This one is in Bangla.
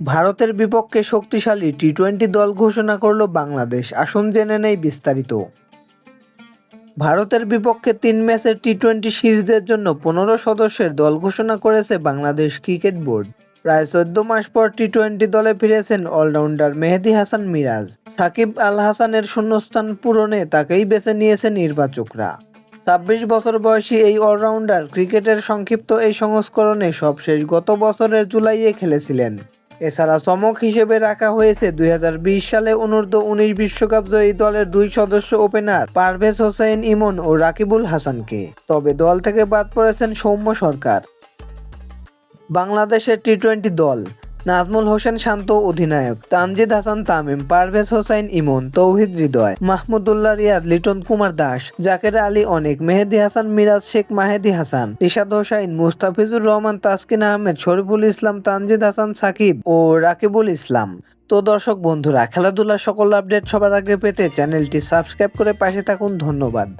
ভারতের বিপক্ষে শক্তিশালী টি টোয়েন্টি দল ঘোষণা করল বাংলাদেশ। আসুন জেনে নেই বিস্তারিত। ভারতের বিপক্ষে তিন ম্যাচের টি টোয়েন্টি সিরিজের জন্য পনেরো সদস্যের দল ঘোষণা করেছে বাংলাদেশ ক্রিকেট বোর্ড। প্রায় চোদ্দ মাস পর টি টোয়েন্টি দলে ফিরেছেন অলরাউন্ডার মেহেদি হাসান মিরাজ। সাকিব আল হাসানের শূন্যস্থান পূরণে তাকেই বেছে নিয়েছে নির্বাচকরা। ছাব্বিশ বছর বয়সী এই অলরাউন্ডার ক্রিকেটের সংক্ষিপ্ত এই সংস্করণে সবশেষ গত বছরের জুলাইয়ে খেলেছিলেন। এছাড়া চমক হিসেবে রাখা হয়েছে দুই হাজার বিশ সালে অনূর্ধ্ব উনিশ বিশ্বকাপ জয়ী দলের দুই সদস্য ওপেনার পারভেজ হোসেন ইমন ও রাকিবুল হাসানকে। তবে দল থেকে বাদ পড়েছেন সৌম্য সরকার। বাংলাদেশের টি টোয়েন্টি দল নাজমুল হোসেন শান্ত অধিনায়ক, তানজিদ হাসান তামিম, পারভেজ হোসাইন ইমন, তৌহিদ হৃদয়, মাহমুদুল্লাহ রিয়াদ, লিটন কুমার দাস, জাকের আলী অনেক, মেহেদি হাসান, মিরাজ শেখ, মাহেদি হাসান, রিশাদ হোসাইন, মুস্তাফিজুর রহমান, তাসকিন আহমেদ, শরীফুল ইসলাম, তানজিদ হাসান, সাকিব ও রাকিবুল ইসলাম। তো দর্শক বন্ধুরা, খেলাধুলার সকল আপডেট সবার আগে পেতে চ্যানেলটি সাবস্ক্রাইব করে পাশে থাকুন। ধন্যবাদ।